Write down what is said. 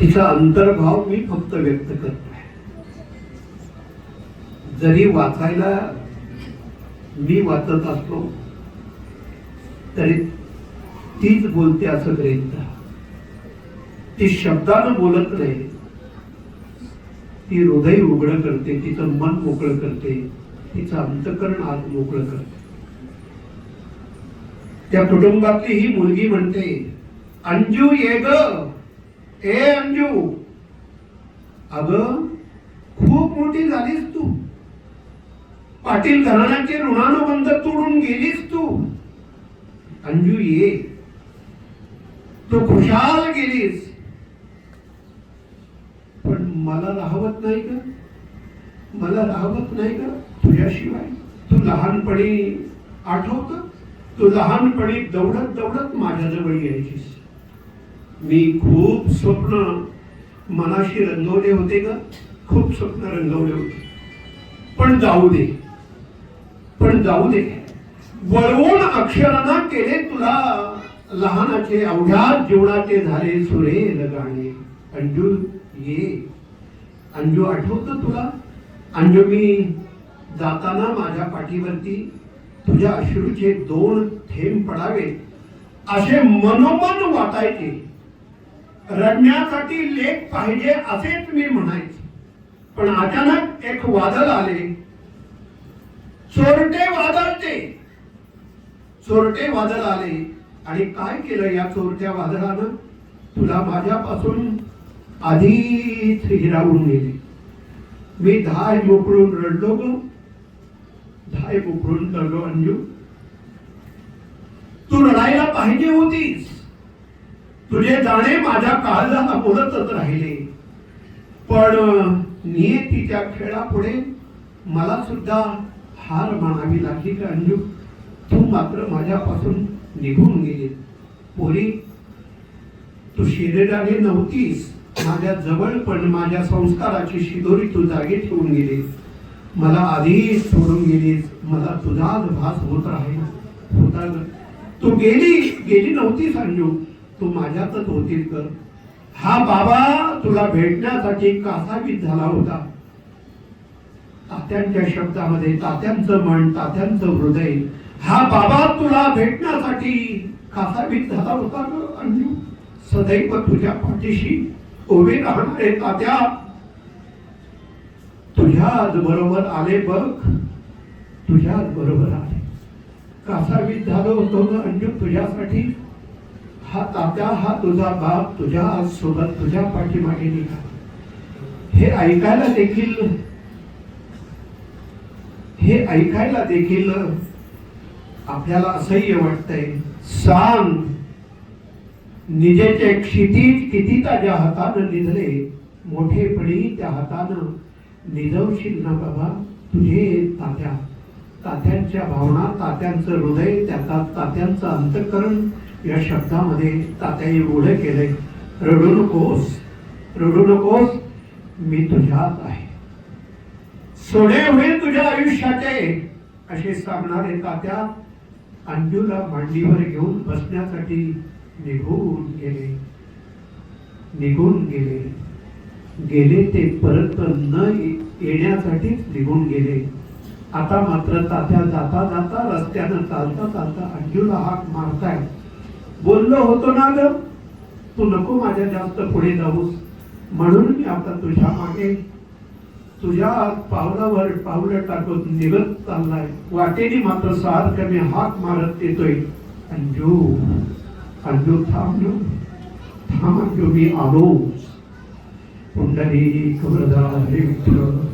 तिचा अंतर्भाव मी फक्त व्यक्त करतोय जरी वाचायला मी वाचत असलो तरी तीच बोलते असं गृहीत ती शब्दानं बोलत नाही. ती हृदय उघडं करते तिचं मन मोकळं करते तिचं अंतकरण आत मोकळं करते. त्या कुटुंबातली ही मुलगी म्हणते अंजू ये ग. ए अंजू. अग खूप मोठी झालीस तू. पाटील घराण्याचे ऋणानुबंध तोडून गेलीस तू. अंजू ये. तू खुशाल गेलीस. पण मला राहवत नाही ग. मला राहवत नाही ग. तुझ्याशिवाय तू लहानपणी आठवत? तू लहानपणी दौडत दौडत माझ्याजवळ यायचीस. मी खूप स्वप्न मनाशी रंगवले होते ग. खूप स्वप्न रंगवले होते. पण जाऊ दे. पण जाऊ दे. वळवून अक्षरांना केले तुला लहानाचे अवघ्या जीवनाचे झाले सुरे गाणे. अंजू ये. अंजू आठवत तुला? अंजू मी जाताना माझ्या पाठीवरती तुझ्या अश्रूचे दोन थेंब पडावे असे मनोमन वाटायचे. रडण्यासाठी लेख पाहिजे असेच मी म्हणायचे. पण अचानक एक वादळ आले. चोरटे वादळ ते चोरटे वादळ आले. आणि काय केलं या चोरट्या वादळानं? तुला माझ्यापासून आधीच हिरावून गेले मी धाय मोकळून रडलो गो. धाय मोकळून रडलो अंजू तू लढायला पाहिजे होतीस. तुझे जाणे माझ्या काळजाला बोलतच राहिले. पण नियतीच्या खेळापुढे मला सुद्धा हार मानावी लागली का अंजू? तू मात्र माझ्यापासून निघून गेली. पोरी तू शरीराने नव्हतीस. माझ्या जवळ पण माझ्या संस्काराची शिदोरी तू जागी ठेवून गेलीस मला आधीच सोडून गेलीस मला तुझाच भास होत आहे. होता तू गेली गेली नव्हतीस अंजू तू माझ्यातच होतील ग. हा बाबा तुला भेटण्यासाठी कासावीत झाला होता. तात्यांच्या शब्दामध्ये तात्यांचं मन तात्यांचं हृदय. हा बाबा तुला भेटण्यासाठी कासावीत झाला होता ग अंजू. सदैव तुझ्या पाठीशी उभे राहणारे तात्या तुझ्याच बरोबर आले बघ. तुझ्याच बरोबर आले. कासावीत झालो होतो ना अंजू तुझ्यासाठी. हा तात्या हा तुझा बाप तुझ्या आज सोबत तुझ्या पाठीमागे निघा हे ऐकायला देखील हे ऐकायला देखील आपल्याला असह्य वाटतंय. सांग निजेचे क्षितिज किती ताज्या हातानं निधले मोठेपणी त्या हातानं निजवशील ना बाबा तुझे तात्या. तात्यांच्या भावना तात्यांचं हृदय त्याचा तात्यांचं अंतकरण या शब्दामध्ये तात्या एवढं केलंय रडू नकोस रडू नकोस मी तुझ्यात आहे. सोडे होईल तुझ्या आयुष्याचे असे सांगणारे तात्या अंजूला मांडीवर घेऊन बसण्यासाठी निघून गेले. निघून गेले. गेले ते परत न ये- येण्यासाठीच निघून गेले. आता मात्र तात्या जाता जाता रस्त्यानं चालता चालता अंजूला हाक मारताय. बोललो होतो ना ग तू नको माझ्या जास्त पुढे जाऊस. म्हणून मी आता तुझ्या मागे तुझ्या पावलावर पावलं टाकत निघत चाललाय. वाटेने मात्र सारखं मी हाक मारत येतोय. अंजू अंजू थांब ना. थांब मी आलो. पुंडली कबरदा हरे विठ्ठल